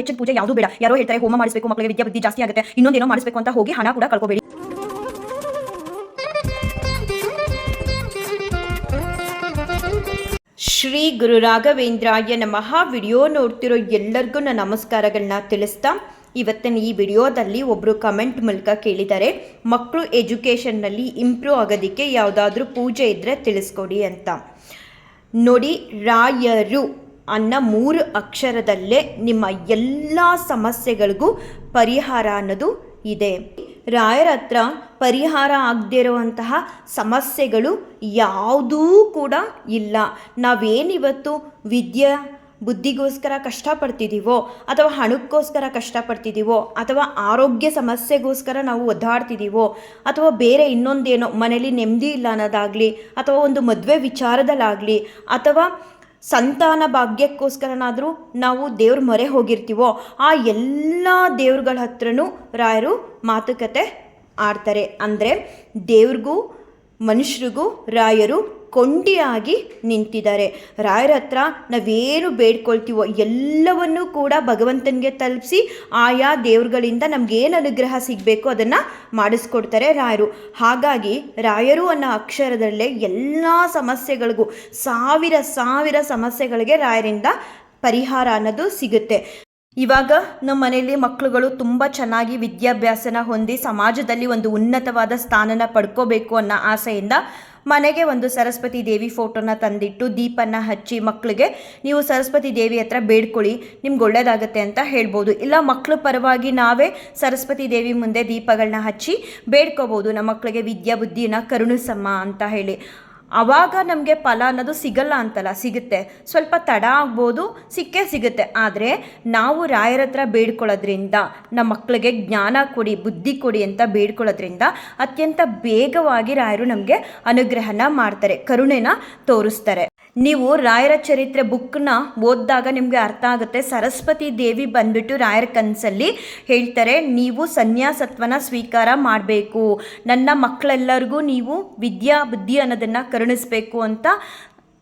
ಹೆಚ್ಚಿನ ಪೂಜೆ ಯಾವುದು ಬೇಡ. ಯಾರೋ ಹೇಳ್ತಾರೆ, ಹೋಮ ಮಾಡಿಸಬೇಕು ಮಕ್ಕಳಿಗೆ ವಿದ್ಯಾ ಬುದ್ಧಿ ಜಾಸ್ತಿ ಆಗುತ್ತೆ. ಇನ್ನೊಂದೇನೋ ಮಾಡಿಸಬೇಕು ಅಂತ ಹೋಗಿ ಹಣ ಕೂಡ ಕಳ್ಕೋಬೇಡಿ. ಶ್ರೀ ಗುರು ರಾಘವೇಂದ್ರಾಯ ನಮಃ. ವಿಡಿಯೋ ನೋಡ್ತಿರೋ ಎಲ್ಲರಿಗೂ ನನ್ನ ನಮಸ್ಕಾರಗಳನ್ನ ತಿಳಿಸ್ತಾ, ಇವತ್ತಿನ ಈ ವಿಡಿಯೋದಲ್ಲಿ ಒಬ್ಬರು ಕಮೆಂಟ್ ಮೂಲಕ ಕೇಳಿದ್ದಾರೆ. ಮಕ್ಕಳು ಎಜುಕೇಷನ್ನಲ್ಲಿ ಇಂಪ್ರೂವ್ ಆಗೋದಕ್ಕೆ ಯಾವುದಾದ್ರೂ ಪೂಜೆ ಇದ್ದರೆ ತಿಳಿಸ್ಕೊಡಿ ಅಂತ. ನೋಡಿ, ರಾಯರು. ಅನ್ನೋ ಮೂರು ಅಕ್ಷರದಲ್ಲೇ ನಿಮ್ಮ ಎಲ್ಲ ಸಮಸ್ಯೆಗಳಿಗೂ ಪರಿಹಾರ ಅನ್ನೋದು ಇದೆ. ರಾಯರ ಹತ್ರ ಪರಿಹಾರ ಆಗದೇ ಇರುವಂತಹ ಸಮಸ್ಯೆಗಳು ಯಾವುದೂ ಕೂಡ ಇಲ್ಲ. ನಾವೇನಿವತ್ತು ವಿದ್ಯೆ, ಬುದ್ಧಿಗೋಸ್ಕರ ಕಷ್ಟಪಡ್ತಿದ್ದೀವೋ ಅಥವಾ ಹಣಕ್ಕೋಸ್ಕರ ಕಷ್ಟಪಡ್ತಿದ್ದೀವೋ ಅಥವಾ ಆರೋಗ್ಯ ಸಮಸ್ಯೆಗೋಸ್ಕರ ನಾವು ಒದ್ದಾಡ್ತಿದ್ದೀವೋ ಅಥವಾ ಬೇರೆ ಇನ್ನೊಂದೇನೋ ಮನೇಲಿ ನೆಮ್ಮದಿ ಇಲ್ಲ ಅನ್ನೋದಾಗಲಿ ಅಥವಾ ಒಂದು ಮದುವೆ ವಿಚಾರದಲ್ಲಾಗಲಿ ಅಥವಾ ಸಂತಾನ ಭಾಗ್ಯಕ್ಕೋಸ್ಕರನಾದರೂ ನಾವು ದೇವ್ರ ಮೊರೆ ಹೋಗಿರ್ತೀವೋ, ಆ ಎಲ್ಲ ದೇವ್ರಗಳ ಹತ್ರನೂ ರಾಯರು ಮಾತುಕತೆ ಆಡ್ತಾರೆ. ಅಂದರೆ ದೇವ್ರಿಗೂ, ಮನುಷ್ಯರಿಗೂ, ರಾಯರು ಕೊಂಡಿಯಾಗಿ ನಿಂತಿದ್ದಾರೆ. ರಾಯರ ಹತ್ರ ನಾವೇನು ಬೇಡ್ಕೊಳ್ತೀವೋ ಎಲ್ಲವನ್ನೂ ಕೂಡ ಭಗವಂತನಿಗೆ ತಲುಪಿಸಿ ಆಯಾ ದೇವ್ರುಗಳಿಂದ ನಮಗೇನು ಅನುಗ್ರಹ ಸಿಗಬೇಕು ಅದನ್ನು ಮಾಡಿಸ್ಕೊಡ್ತಾರೆ ರಾಯರು. ಹಾಗಾಗಿ ರಾಯರು ಅನ್ನೋ ಅಕ್ಷರದಲ್ಲೇ ಎಲ್ಲ ಸಮಸ್ಯೆಗಳಿಗೂ ಸಾವಿರ ಸಾವಿರ ಸಮಸ್ಯೆಗಳಿಗೆ ರಾಯರಿಂದ ಪರಿಹಾರ ಅನ್ನೋದು ಸಿಗುತ್ತೆ. ಇವಾಗ ನಮ್ಮ ಮನೆಯಲ್ಲಿ ಮಕ್ಕಳುಗಳು ತುಂಬ ಚೆನ್ನಾಗಿ ವಿದ್ಯಾಭ್ಯಾಸನ ಹೊಂದಿ ಸಮಾಜದಲ್ಲಿ ಒಂದು ಉನ್ನತವಾದ ಸ್ಥಾನನ ಪಡ್ಕೋಬೇಕು ಅನ್ನೋ ಆಸೆಯಿಂದ ಮನೆಗೆ ಒಂದು ಸರಸ್ವತಿ ದೇವಿ ಫೋಟೋನ ತಂದಿಟ್ಟು ದೀಪನ ಹಚ್ಚಿ ಮಕ್ಕಳಿಗೆ ನೀವು ಸರಸ್ವತಿ ದೇವಿ ಹತ್ರ ಬೇಡ್ಕೊಳ್ಳಿ, ನಿಮ್ಗೆ ಒಳ್ಳೇದಾಗತ್ತೆ ಅಂತ ಹೇಳ್ಬೋದು. ಇಲ್ಲ ಮಕ್ಕಳ ಪರವಾಗಿ ನಾವೇ ಸರಸ್ವತಿ ದೇವಿ ಮುಂದೆ ದೀಪಗಳನ್ನ ಹಚ್ಚಿ ಬೇಡ್ಕೋಬೋದು. ನಮ್ಮ ಮಕ್ಕಳಿಗೆ ವಿದ್ಯಾ ಬುದ್ಧಿನ ಕರುಣಿಸಮ್ಮ ಅಂತ ಹೇಳಿ. ಆವಾಗ ನಮಗೆ ಫಲ ಅನ್ನೋದು ಸಿಗಲ್ಲ ಅಂತಲ್ಲ, ಸಿಗುತ್ತೆ. ಸ್ವಲ್ಪ ತಡ ಆಗ್ಬೋದು, ಸಿಕ್ಕೇ ಸಿಗುತ್ತೆ. ಆದರೆ ನಾವು ರಾಯರ ಹತ್ರ ಬೇಡ್ಕೊಳ್ಳೋದ್ರಿಂದ, ನಮ್ಮ ಮಕ್ಕಳಿಗೆ ಜ್ಞಾನ ಕೊಡಿ, ಬುದ್ಧಿ ಕೊಡಿ ಅಂತ ಬೇಡ್ಕೊಳ್ಳೋದ್ರಿಂದ ಅತ್ಯಂತ ಬೇಗವಾಗಿ ರಾಯರು ನಮಗೆ ಅನುಗ್ರಹನ ಮಾಡ್ತಾರೆ, ಕರುಣೆನ ತೋರಿಸ್ತಾರೆ. ನೀವು ರಾಯರ ಚರಿತ್ರೆ ಬುಕ್ನ ಓದಿದಾಗ ನಿಮಗೆ ಅರ್ಥ ಆಗುತ್ತೆ. ಸರಸ್ವತಿ ದೇವಿ ಬಂದ್ಬಿಟ್ಟು ರಾಯರ ಕನಸಲ್ಲಿ ಹೇಳ್ತಾರೆ, ನೀವು ಸನ್ಯಾಸತ್ವನ ಸ್ವೀಕಾರ ಮಾಡಬೇಕು. ನನ್ನ ಮಕ್ಕಳೆಲ್ಲರಿಗೂ ನೀವು ವಿದ್ಯಾ ಬುದ್ಧಿ ಅನ್ನೋದನ್ನು ಕರುಣಿಸ್ಬೇಕು ಅಂತ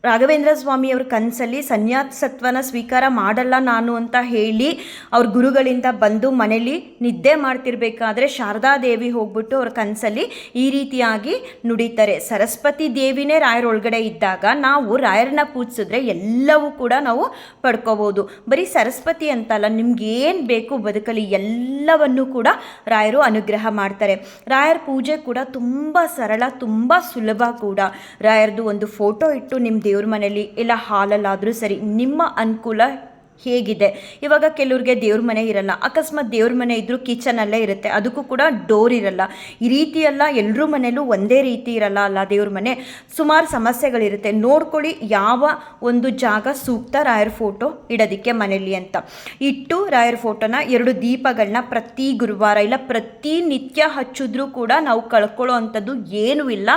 ರಾಘವೇಂದ್ರ ಸ್ವಾಮಿಯವ್ರ ಕನಸಲ್ಲಿ ಸನ್ಯಾಸತ್ವನ ಸ್ವೀಕಾರ ಮಾಡಲ್ಲ ನಾನು ಅಂತ ಹೇಳಿ ಅವ್ರ ಗುರುಗಳಿಂದ ಬಂದು ಮನೇಲಿ ನಿದ್ದೆ ಮಾಡ್ತಿರ್ಬೇಕಾದ್ರೆ ಶಾರದಾ ದೇವಿ ಹೋಗ್ಬಿಟ್ಟು ಅವ್ರ ಕನಸಲ್ಲಿ ಈ ರೀತಿಯಾಗಿ ನುಡಿತಾರೆ. ಸರಸ್ವತಿ ದೇವಿನೇ ರಾಯರ ಒಳಗಡೆ ಇದ್ದಾಗ ನಾವು ರಾಯರನ್ನ ಪೂಜಿಸಿದ್ರೆ ಎಲ್ಲವೂ ಕೂಡ ನಾವು ಪಡ್ಕೋಬೋದು ಬರೀ ಸರಸ್ವತಿ ಅಂತಲ್ಲ, ನಿಮ್ಗೆ ಏನು ಬೇಕು ಬದುಕಲಿ ಎಲ್ಲವನ್ನು ಕೂಡ ರಾಯರು ಅನುಗ್ರಹ ಮಾಡ್ತಾರೆ. ರಾಯರ ಪೂಜೆ ಕೂಡ ತುಂಬ ಸರಳ, ತುಂಬ ಸುಲಭ ಕೂಡ. ರಾಯರದು ಒಂದು ಫೋಟೋ ಇಟ್ಟು ನಿಮ್ಮ ಮನೇಲಿ ಇಲ್ಲ ಹಾಲಲ್ಲಾದರೂ ಸರಿ ನಿಮ್ಮ ಅನುಕೂಲ ಹೇಗಿದೆ. ಇವಾಗ ಕೆಲವ್ರಿಗೆ ದೇವ್ರ ಮನೆ ಇರಲ್ಲ. ಅಕಸ್ಮಾತ್ ದೇವ್ರ ಮನೆ ಇದ್ದರೂ ಕಿಚನಲ್ಲೇ ಇರುತ್ತೆ. ಅದಕ್ಕೂ ಕೂಡ ಡೋರ್ ಇರಲ್ಲ. ಈ ರೀತಿ ಎಲ್ಲರೂ ಮನೇಲೂ ಒಂದೇ ರೀತಿ ಇರಲ್ಲ ಅಲ್ಲ ದೇವ್ರ ಮನೆ. ಸುಮಾರು ಸಮಸ್ಯೆಗಳಿರುತ್ತೆ. ನೋಡ್ಕೊಳ್ಳಿ ಯಾವ ಒಂದು ಜಾಗ ಸೂಕ್ತ ರಾಯರ್ ಫೋಟೋ ಇಡೋದಕ್ಕೆ ಮನೇಲಿ ಅಂತ. ಇಟ್ಟು ರಾಯರ್ ಫೋಟೋನ ಎರಡು ದೀಪಗಳನ್ನ ಪ್ರತಿ ಗುರುವಾರ ಇಲ್ಲ, ಪ್ರತಿ ನಿತ್ಯ ಹಚ್ಚಿದ್ರೂ ಕೂಡ ನಾವು ಕಳ್ಕೊಳ್ಳೋ ಅಂಥದ್ದು ಏನೂ ಇಲ್ಲ.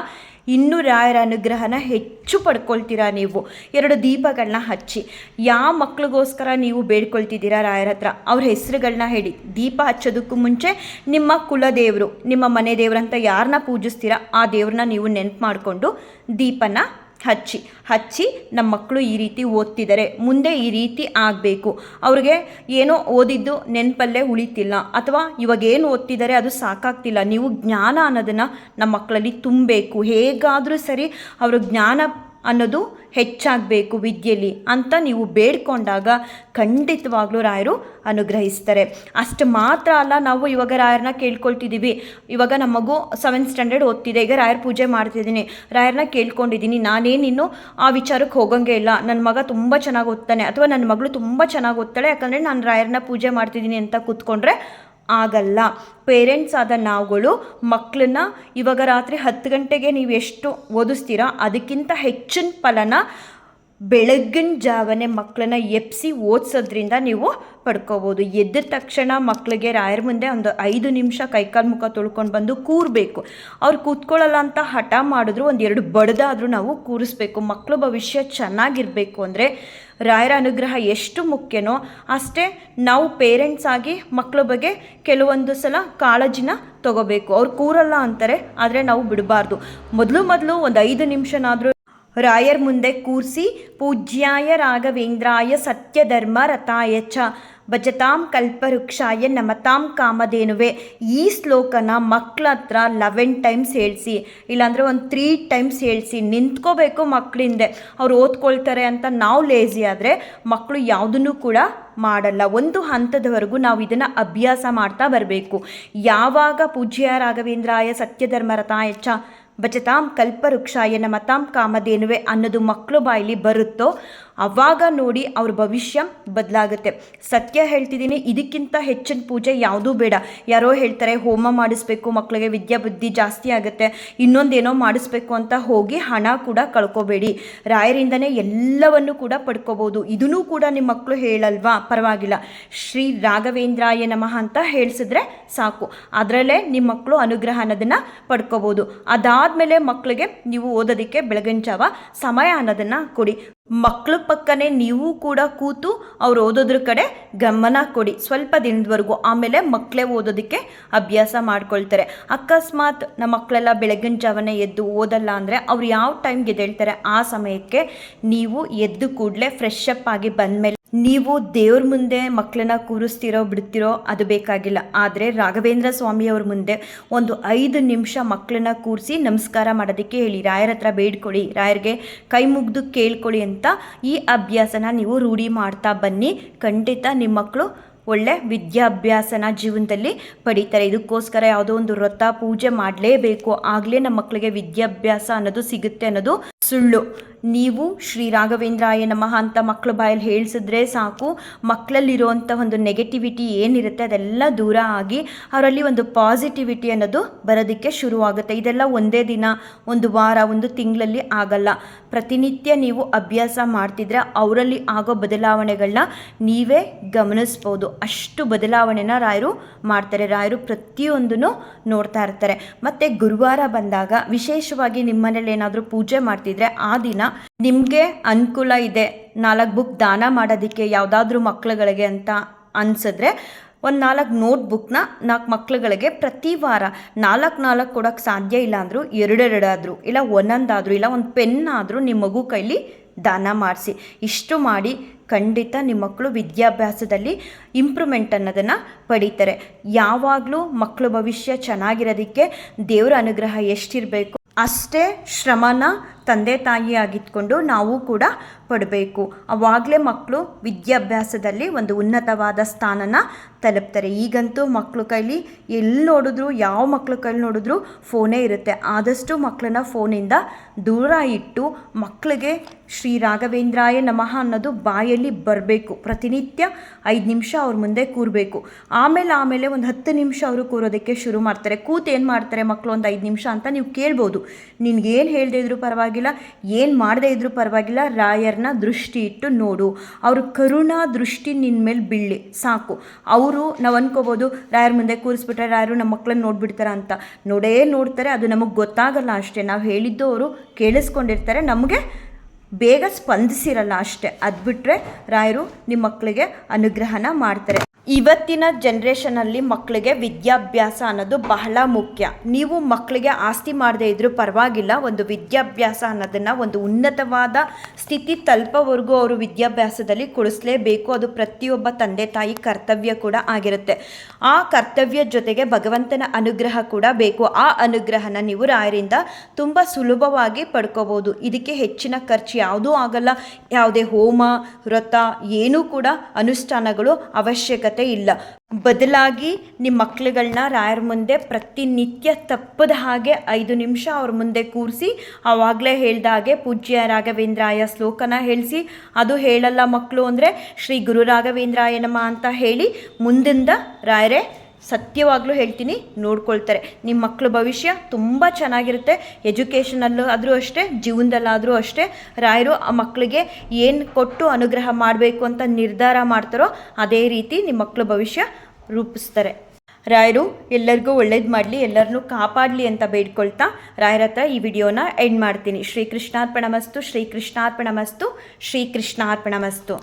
ಇನ್ನೂ ರಾಯರ ಅನುಗ್ರಹನ ಹೆಚ್ಚು ಪಡ್ಕೊಳ್ತೀರಾ ನೀವು? ಎರಡು ದೀಪಗಳನ್ನ ಹಚ್ಚಿ. ಯಾವ ಮಕ್ಳಿಗೋಸ್ಕರ ನೀವು ಬೇಡ್ಕೊಳ್ತಿದ್ದೀರಾ ರಾಯರ ಹತ್ರ? ಅವ್ರ ಹೆಸರುಗಳನ್ನ ಹೇಳಿ. ದೀಪ ಹಚ್ಚೋದಕ್ಕೂ ಮುಂಚೆ ನಿಮ್ಮ ಕುಲದೇವರು, ನಿಮ್ಮ ಮನೆ ದೇವರಂತ ಯಾರನ್ನ ಪೂಜಿಸ್ತೀರಾ ಆ ದೇವ್ರನ್ನ ನೀವು ನೆನಪು ಮಾಡಿಕೊಂಡು ದೀಪನ ಹಚ್ಚಿ ಹಚ್ಚಿ ನಮ್ಮ ಮಕ್ಕಳು ಈ ರೀತಿ ಓದ್ತಿದ್ದಾರೆ ಮುಂದೆ ಈ ರೀತಿ ಆಗಬೇಕು. ಅವ್ರಿಗೆ ಏನೋ ಓದಿದ್ದು ನೆನಪಲ್ಲೇ ಉಳಿತಿಲ್ಲ, ಅಥವಾ ಇವಾಗ ಏನು ಓದ್ತಿದ್ದಾರೆ ಅದು ಸಾಕಾಗ್ತಿಲ್ಲ. ನೀವು ಜ್ಞಾನ ಅನ್ನೋದನ್ನು ನಮ್ಮ ಮಕ್ಕಳಲ್ಲಿ ತುಂಬಬೇಕು. ಹೇಗಾದರೂ ಸರಿ ಅವರು ಜ್ಞಾನ ಅನ್ನೋದು ಹೆಚ್ಚಾಗಬೇಕು ವಿದ್ಯೆಯಲ್ಲಿ ಅಂತ ನೀವು ಬೇಡ್ಕೊಂಡಾಗ ಖಂಡಿತವಾಗ್ಲೂ ರಾಯರು ಅನುಗ್ರಹಿಸ್ತಾರೆ. ಅಷ್ಟು ಮಾತ್ರ ಅಲ್ಲ, ನಾವು ಇವಾಗ ರಾಯರನ್ನ ಕೇಳ್ಕೊಳ್ತಿದ್ದೀವಿ ಇವಾಗ ನಮ್ಮ ಮಗು ಸೆವೆಂತ್ ಸ್ಟ್ಯಾಂಡರ್ಡ್ ಓದ್ತಿದೆ, ಈಗ ರಾಯರ ಪೂಜೆ ಮಾಡ್ತಿದ್ದೀನಿ. ರಾಯರನ್ನ ಕೇಳ್ಕೊಂಡಿದ್ದೀನಿ ನಾನೇನಿನ್ನು ಆ ವಿಚಾರಕ್ಕೆ ಹೋಗಂಗೆ ಇಲ್ಲ. ನನ್ನ ಮಗ ತುಂಬ ಚೆನ್ನಾಗಿ ಓದ್ತಾನೆ, ಅಥವಾ ನನ್ನ ಮಗಳು ತುಂಬ ಚೆನ್ನಾಗಿ ಓದ್ತಾಳೆ, ಯಾಕಂದರೆ ನಾನು ರಾಯರನ್ನ ಪೂಜೆ ಮಾಡ್ತಿದ್ದೀನಿ ಅಂತ ಕೂತ್ಕೊಂಡ್ರೆ ಆಗಲ್ಲ. ಪೇರೆಂಟ್ಸ್ ಆದ ನಾವುಗಳು ಮಕ್ಕಳನ್ನ ಇವಾಗ ರಾತ್ರಿ ಹತ್ತು ಗಂಟೆಗೆ ನೀವು ಎಷ್ಟು ಓದಿಸ್ತೀರಾ, ಅದಕ್ಕಿಂತ ಹೆಚ್ಚಿನ ಫಲನ ಬೆಳಗ್ಗಿನ ಜಾವನೆ ಮಕ್ಕಳನ್ನ ಎಪ್ಸಿ ಓದಿಸೋದ್ರಿಂದ ನೀವು ಪಡ್ಕೋಬೋದು. ಎದ್ದ ತಕ್ಷಣ ಮಕ್ಕಳಿಗೆ ರಾಯರ ಮುಂದೆ ಒಂದು ಐದು ನಿಮಿಷ ಕೈಕಾಲು ಮುಖ ತೊಳ್ಕೊಂಡು ಬಂದು ಕೂರಬೇಕು. ಅವ್ರು ಕೂತ್ಕೊಳ್ಳಲ್ಲ ಅಂತ ಹಠ ಮಾಡಿದ್ರು, ಒಂದು ಎರಡು ಬಡ್ದಾದರೂ ನಾವು ಕೂರಿಸ್ಬೇಕು. ಮಕ್ಕಳು ಭವಿಷ್ಯ ಚೆನ್ನಾಗಿರಬೇಕು ಅಂದರೆ ರಾಯರ ಅನುಗ್ರಹ ಎಷ್ಟು ಮುಖ್ಯನೋ ಅಷ್ಟೇ ನಾವು ಪೇರೆಂಟ್ಸ್ ಆಗಿ ಮಕ್ಕಳ ಬಗ್ಗೆ ಕೆಲವೊಂದು ಸಲ ಕಾಳಜಿನ ತಗೋಬೇಕು. ಅವ್ರು ಕೂರಲ್ಲ ಅಂತಾರೆ, ಆದರೆ ನಾವು ಬಿಡಬಾರ್ದು. ಮೊದಲು ಮೊದಲು ಒಂದು ಐದು ನಿಮಿಷನಾದರೂ ರಾಯರ್ ಮುಂದೆ ಕೂರಿಸಿ, ಪೂಜ್ಯಾಯ ರಾಘವೇಂದ್ರಾಯ ಸತ್ಯಧರ್ಮ ರಥಾಯ ಚ. ಭಜತಾಂ ಕಲ್ಪವೃಕ್ಷಾಯ ನಮತಾಂ ಕಾಮಧೇನುವೆ. ಈ ಶ್ಲೋಕನ ಮಕ್ಕಳ ಹತ್ರ ಲೆವೆನ್ ಟೈಮ್ಸ್ ಹೇಳಿಸಿ, ಇಲ್ಲಾಂದರೆ ಒಂದು ತ್ರೀ ಟೈಮ್ಸ್ ಹೇಳಿಸಿ, ನಿಂತ್ಕೋಬೇಕು ಮಕ್ಕಳಿಂದೆ ಅವ್ರು ಓದ್ಕೊಳ್ತಾರೆ ಅಂತ ನಾವು ಲೇಜಿ ಆದರೆ ಮಕ್ಕಳು ಯಾವುದನ್ನು ಕೂಡ ಮಾಡಲ್ಲ. ಒಂದು ಹಂತದವರೆಗೂ ನಾವು ಇದನ್ನು ಅಭ್ಯಾಸ ಮಾಡ್ತಾ ಬರಬೇಕು. ಯಾವಾಗ ಪೂಜ್ಯ ರಾಘವೇಂದ್ರಾಯ ಸತ್ಯಧರ್ಮರತಾಯ ಚ ಭಜತಾಂ ಕಲ್ಪವೃಕ್ಷಾಯ ನಮತಾಂ ಕಾಮಧೇನುವೆ ಅನ್ನೋದು ಮಕ್ಕಳು ಬಾಯಲ್ಲಿ ಬರುತ್ತೋ ಅವಾಗ ನೋಡಿ ಅವ್ರ ಭವಿಷ್ಯ ಬದಲಾಗುತ್ತೆ. ಸತ್ಯ ಹೇಳ್ತಿದ್ದೀನಿ, ಇದಕ್ಕಿಂತ ಹೆಚ್ಚಿನ ಪೂಜೆ ಯಾವುದೂ ಬೇಡ. ಯಾರೋ ಹೇಳ್ತಾರೆ, ಹೋಮ ಮಾಡಿಸ್ಬೇಕು ಮಕ್ಕಳಿಗೆ ವಿದ್ಯಾಬುದ್ಧಿ ಜಾಸ್ತಿ ಆಗುತ್ತೆ. ಇನ್ನೊಂದೇನೋ ಮಾಡಿಸ್ಬೇಕು ಅಂತ ಹೋಗಿ ಹಣ ಕೂಡ ಕಳ್ಕೊಬೇಡಿ. ರಾಯರಿಂದನೇ ಎಲ್ಲವನ್ನು ಕೂಡ ಪಡ್ಕೋಬೋದು. ಇದನ್ನೂ ಕೂಡ ನಿಮ್ಮ ಮಕ್ಕಳು ಹೇಳಲ್ವಾ? ಪರವಾಗಿಲ್ಲ. ಶ್ರೀ ರಾಘವೇಂದ್ರಾಯ ನಮಃ ಅಂತ ಹೇಳಿಸಿದ್ರೆ ಸಾಕು. ಅದರಲ್ಲೇ ನಿಮ್ಮ ಮಕ್ಕಳು ಅನುಗ್ರಹ ಅನ್ನೋದನ್ನು ಪಡ್ಕೋಬೋದು. ಅದಾದಮೇಲೆ ಮಕ್ಕಳಿಗೆ ನೀವು ಓದೋದಕ್ಕೆ ಬೆಳಗಿನ ಜಾವ ಸಮಯ ಅನ್ನೋದನ್ನು ಕೊಡಿ. ಮಕ್ಕಳ ಪಕ್ಕನೇ ನೀವು ಕೂಡ ಕೂತು ಅವ್ರು ಓದೋದ್ರ ಕಡೆ ಗಮನ ಕೊಡಿ. ಸ್ವಲ್ಪ ದಿನದವರೆಗೂ ಆಮೇಲೆ ಮಕ್ಕಳೇ ಓದೋದಕ್ಕೆ ಅಭ್ಯಾಸ ಮಾಡ್ಕೊಳ್ತಾರೆ. ಅಕಸ್ಮಾತ್ ನಮ್ಮ ಮಕ್ಕಳೆಲ್ಲ ಬೆಳಗಿನ ಜಾವನೇ ಎದ್ದು ಓದಲ್ಲ ಅಂದರೆ ಅವ್ರು ಯಾವ ಟೈಮ್ಗೆ ಎದ್ದೇಳ್ತಾರೆ ಆ ಸಮಯಕ್ಕೆ ನೀವು ಎದ್ದು ಕೂಡಲೇ ಫ್ರೆಶ್ ಅಪ್ ಆಗಿ ಬಂದಮೇಲೆ ನೀವು ದೇವ್ರ ಮುಂದೆ ಮಕ್ಕಳನ್ನ ಕೂರಿಸ್ತಿರೋ, ಬಿಡ್ತಿರೋ ಅದು ಬೇಕಾಗಿಲ್ಲ. ಆದರೆ ರಾಘವೇಂದ್ರ ಸ್ವಾಮಿಯವ್ರ ಮುಂದೆ ಒಂದು ಐದು ನಿಮಿಷ ಮಕ್ಕಳನ್ನ ಕೂರಿಸಿ ನಮಸ್ಕಾರ ಮಾಡೋದಕ್ಕೆ ಹೇಳಿ, ರಾಯರ ಹತ್ರ ಬೇಡ್ಕೊಳ್ಳಿ, ರಾಯರಿಗೆ ಕೈ ಮುಗ್ದು ಕೇಳ್ಕೊಳ್ಳಿ ಅಂತ ಈ ಅಭ್ಯಾಸನ ನೀವು ರೂಢಿ ಮಾಡ್ತಾ ಬನ್ನಿ. ಖಂಡಿತ ನಿಮ್ಮ ಮಕ್ಕಳು ಒಳ್ಳೆ ವಿದ್ಯಾಭ್ಯಾಸನ ಜೀವನದಲ್ಲಿ ಪಡೀತಾರೆ. ಇದಕ್ಕೋಸ್ಕರ ಯಾವುದೋ ಒಂದು ವ್ರತ, ಪೂಜೆ ಮಾಡಲೇಬೇಕು. ಆಗಲೇ ನಮ್ಮ ಮಕ್ಕಳಿಗೆ ವಿದ್ಯಾಭ್ಯಾಸ ಅನ್ನೋದು ಸಿಗುತ್ತೆ ಅನ್ನೋದು ಸುಳ್ಳು. ನೀವು ಶ್ರೀ ರಾಘವೇಂದ್ರಾಯ ನಮಃ ಅಂತ ಮಕ್ಕಳ ಬಾಯಲ್ಲಿ ಹೇಳಿಸಿದ್ರೆ ಸಾಕು. ಮಕ್ಕಳಲ್ಲಿರುವಂಥ ಒಂದು ನೆಗೆಟಿವಿಟಿ ಏನಿರುತ್ತೆ ಅದೆಲ್ಲ ದೂರ ಆಗಿ ಅವರಲ್ಲಿ ಒಂದು ಪಾಸಿಟಿವಿಟಿ ಅನ್ನೋದು ಬರೋದಕ್ಕೆ ಶುರುವಾಗುತ್ತೆ. ಇದೆಲ್ಲ ಒಂದೇ ದಿನ, ಒಂದು ವಾರ, ಒಂದು ತಿಂಗಳಲ್ಲಿ ಆಗಲ್ಲ. ಪ್ರತಿನಿತ್ಯ ನೀವು ಅಭ್ಯಾಸ ಮಾಡ್ತಿದ್ರೆ ಅವರಲ್ಲಿ ಆಗೋ ಬದಲಾವಣೆಗಳನ್ನ ನೀವೇ ಗಮನಿಸ್ಬೋದು. ಅಷ್ಟು ಬದಲಾವಣೆನ ರಾಯರು ಮಾಡ್ತಾರೆ. ರಾಯರು ಪ್ರತಿಯೊಂದನ್ನು ನೋಡ್ತಾ ಇರ್ತಾರೆ. ಮತ್ತು ಗುರುವಾರ ಬಂದಾಗ ವಿಶೇಷವಾಗಿ ನಿಮ್ಮನೇಲಿ ಏನಾದರೂ ಪೂಜೆ ಮಾಡ್ತಿದ್ರೆ ಆ ದಿನ ನಿಮಗೆ ಅನುಕೂಲ ಇದೆ, ನಾಲ್ಕು ಬುಕ್ ದಾನ ಮಾಡೋದಕ್ಕೆ ಯಾವುದಾದ್ರೂ ಮಕ್ಕಳುಗಳಿಗೆ ಅಂತ ಅನ್ಸಿದ್ರೆ ಒಂದು ನಾಲ್ಕು ನೋಟ್ಬುಕ್ನ ನಾಲ್ಕು ಮಕ್ಳುಗಳಿಗೆ ಪ್ರತಿ ವಾರ ನಾಲ್ಕು ನಾಲ್ಕು ಕೊಡೋಕ್ಕೆ ಸಾಧ್ಯ ಇಲ್ಲ ಅಂದರೂ ಎರಡೆರಡಾದರೂ, ಇಲ್ಲ ಒಂದೊಂದಾದರೂ, ಇಲ್ಲ ಒಂದು ಪೆನ್ ಆದರೂ ನಿಮ್ಮ ಮಗು ಕೈಲಿ ದಾನ ಮಾಡಿಸಿ. ಇಷ್ಟು ಮಾಡಿ ಖಂಡಿತ ನಿಮ್ಮ ಮಕ್ಕಳು ವಿದ್ಯಾಭ್ಯಾಸದಲ್ಲಿ ಇಂಪ್ರೂವ್ಮೆಂಟ್ ಅನ್ನೋದನ್ನು ಪಡೀತಾರೆ. ಯಾವಾಗಲೂ ಮಕ್ಕಳು ಭವಿಷ್ಯ ಚೆನ್ನಾಗಿರೋದಕ್ಕೆ ದೇವರ ಅನುಗ್ರಹ ಎಷ್ಟಿರಬೇಕು ಅಷ್ಟೇ ಶ್ರಮನ ತಂದೆ ತಾಯಿಯಾಗಿದ್ಕೊಂಡು ನಾವು ಕೂಡ ಪಡಬೇಕು. ಅವಾಗಲೇ ಮಕ್ಕಳು ವಿದ್ಯಾಭ್ಯಾಸದಲ್ಲಿ ಒಂದು ಉನ್ನತವಾದ ಸ್ಥಾನನ ತಲುಪ್ತಾರೆ. ಈಗಂತೂ ಮಕ್ಕಳು ಕೈಲಿ ಎಲ್ಲಿ ನೋಡಿದ್ರು, ಯಾವ ಮಕ್ಕಳ ಕೈಲಿ ನೋಡಿದ್ರು ಫೋನೇ ಇರುತ್ತೆ. ಆದಷ್ಟು ಮಕ್ಕಳನ್ನ ಫೋನಿಂದ ದೂರ ಇಟ್ಟು ಮಕ್ಕಳಿಗೆ ಶ್ರೀ ರಾಘವೇಂದ್ರಾಯ ನಮಃ ಅನ್ನೋದು ಬಾಯಲ್ಲಿ ಬರಬೇಕು. ಪ್ರತಿನಿತ್ಯ ಐದು ನಿಮಿಷ ಅವ್ರ ಮುಂದೆ ಕೂರಬೇಕು. ಆಮೇಲೆ ಆಮೇಲೆ ಒಂದು ಹತ್ತು ನಿಮಿಷ ಅವರು ಕೂರೋದಕ್ಕೆ ಶುರು ಮಾಡ್ತಾರೆ. ಕೂತು ಏನು ಮಾಡ್ತಾರೆ ಮಕ್ಕಳು ಒಂದು ಐದು ನಿಮಿಷ ಅಂತ ನೀವು ಕೇಳ್ಬೋದು. ನಿನ್ಗೇನು ಹೇಳದೇ ಇದ್ರೂ ಪರವಾಗಿಲ್ಲ, ಏನು ಮಾಡದೇ ಇದ್ರೂ ಪರವಾಗಿಲ್ಲ, ರಾಯರ್ನ ದೃಷ್ಟಿ ಇಟ್ಟು ನೋಡು. ಅವ್ರ ಕರುಣಾ ದೃಷ್ಟಿ ನಿನ್ನ ಮೇಲೆ ಬೀಳಿ ಸಾಕು. ಅವರು ನಾವು ಅನ್ಕೋಬೋದು, ರಾಯರ್ ಮುಂದೆ ಕೂರಿಸ್ಬಿಟ್ರೆ ರಾಯರು ನಮ್ಮ ಮಕ್ಕಳನ್ನ ನೋಡ್ಬಿಡ್ತಾರೆ ಅಂತ. ನೋಡೇ ನೋಡ್ತಾರೆ, ಅದು ನಮಗೆ ಗೊತ್ತಾಗಲ್ಲ ಅಷ್ಟೇ. ನಾವು ಹೇಳಿದ್ದು ಅವರು ಕೇಳಿಸ್ಕೊಂಡಿರ್ತಾರೆ, ನಮಗೆ ಬೇಗ ಸ್ಪಂದಿಸಿರಲ್ಲ ಅಷ್ಟೇ. ಅದು ಬಿಟ್ಟರೆ ರಾಯರು ನಿಮ್ಮ ಮಕ್ಕಳಿಗೆ ಅನುಗ್ರಹನ ಮಾಡ್ತಾರೆ. ಇವತ್ತಿನ ಜನ್ರೇಷನಲ್ಲಿ ಮಕ್ಕಳಿಗೆ ವಿದ್ಯಾಭ್ಯಾಸ ಅನ್ನೋದು ಬಹಳ ಮುಖ್ಯ. ನೀವು ಮಕ್ಕಳಿಗೆ ಆಸ್ತಿ ಮಾಡದೇ ಇದ್ರೂ ಪರವಾಗಿಲ್ಲ, ಒಂದು ವಿದ್ಯಾಭ್ಯಾಸ ಅನ್ನೋದನ್ನು ಒಂದು ಉನ್ನತವಾದ ಸ್ಥಿತಿ ತಲುಪೋವರೆಗೂ ಅವರು ವಿದ್ಯಾಭ್ಯಾಸದಲ್ಲಿ ಕೊಡಿಸ್ಲೇಬೇಕು ಅದು ಪ್ರತಿಯೊಬ್ಬ ತಂದೆ ತಾಯಿ ಕರ್ತವ್ಯ ಕೂಡ ಆಗಿರುತ್ತೆ. ಆ ಕರ್ತವ್ಯ ಜೊತೆಗೆ ಭಗವಂತನ ಅನುಗ್ರಹ ಕೂಡ ಬೇಕು. ಆ ಅನುಗ್ರಹನ ನೀವು ರಾಯರಿಂದ ತುಂಬ ಸುಲಭವಾಗಿ ಪಡ್ಕೋಬೋದು. ಇದಕ್ಕೆ ಹೆಚ್ಚಿನ ಖರ್ಚು ಯಾವುದೂ ಆಗಲ್ಲ. ಯಾವುದೇ ಹೋಮ, ವ್ರತ, ಏನೂ ಕೂಡ ಅನುಷ್ಠಾನಗಳು ಅವಶ್ಯಕತೆ. ಇಲ್ಲ. ಬದಲಾಗಿ ನಿಮ್ಮ ಮಕ್ಕಳುಗಳನ್ನ ರಾಯರ ಮುಂದೆ ಪ್ರತಿನಿತ್ಯ ತಪ್ಪದ ಹಾಗೆ ಐದು ನಿಮಿಷ ಅವ್ರ ಮುಂದೆ ಕೂರಿಸಿ ಆವಾಗಲೇ ಹೇಳ್ದ ಹಾಗೆ ಪೂಜ್ಯ ರಾಘವೇಂದ್ರಾಯ ಶ್ಲೋಕನ ಹೇಳಿಸಿ, ಅದು ಹೇಳಲ್ಲ ಮಕ್ಕಳು ಅಂದರೆ ಶ್ರೀ ಗುರು ರಾಘವೇಂದ್ರಾಯ ನಮ ಅಂತ ಹೇಳಿ ಮುಂದಿಂದ ರಾಯರೇ ಸತ್ಯವಾಗ್ಲೂ ಹೇಳ್ತೀನಿ, ನೋಡ್ಕೊಳ್ತಾರೆ. ನಿಮ್ಮ ಮಕ್ಕಳ ಭವಿಷ್ಯ ತುಂಬ ಚೆನ್ನಾಗಿರುತ್ತೆ. ಎಜುಕೇಷನಲ್ಲೂ ಆದರೂ ಅಷ್ಟೇ, ಜೀವನದಲ್ಲಾದರೂ ಅಷ್ಟೇ. ರಾಯರು ಆ ಮಕ್ಕಳಿಗೆ ಏನು ಕೊಟ್ಟು ಅನುಗ್ರಹ ಮಾಡಬೇಕು ಅಂತ ನಿರ್ಧಾರ ಮಾಡ್ತಾರೋ ಅದೇ ರೀತಿ ನಿಮ್ಮ ಮಕ್ಕಳ ಭವಿಷ್ಯ ರೂಪಿಸ್ತಾರೆ. ರಾಯರು, ಎಲ್ಲರಿಗೂ ಒಳ್ಳೇದು ಮಾಡಲಿ ಎಲ್ಲರನ್ನೂ ಕಾಪಾಡಲಿ ಅಂತ ಬೇಡ್ಕೊಳ್ತಾ ರಾಯರ ಹತ್ರ ಈ ವಿಡಿಯೋನ ಎಂಡ್ ಮಾಡ್ತೀನಿ. ಶ್ರೀ ಕೃಷ್ಣಾರ್ಪಣಮಸ್ತು ಶ್ರೀ ಕೃಷ್ಣಾರ್ಪಣಮಸ್ತು ಶ್ರೀ ಕೃಷ್ಣಾರ್ಪಣಮಸ್ತು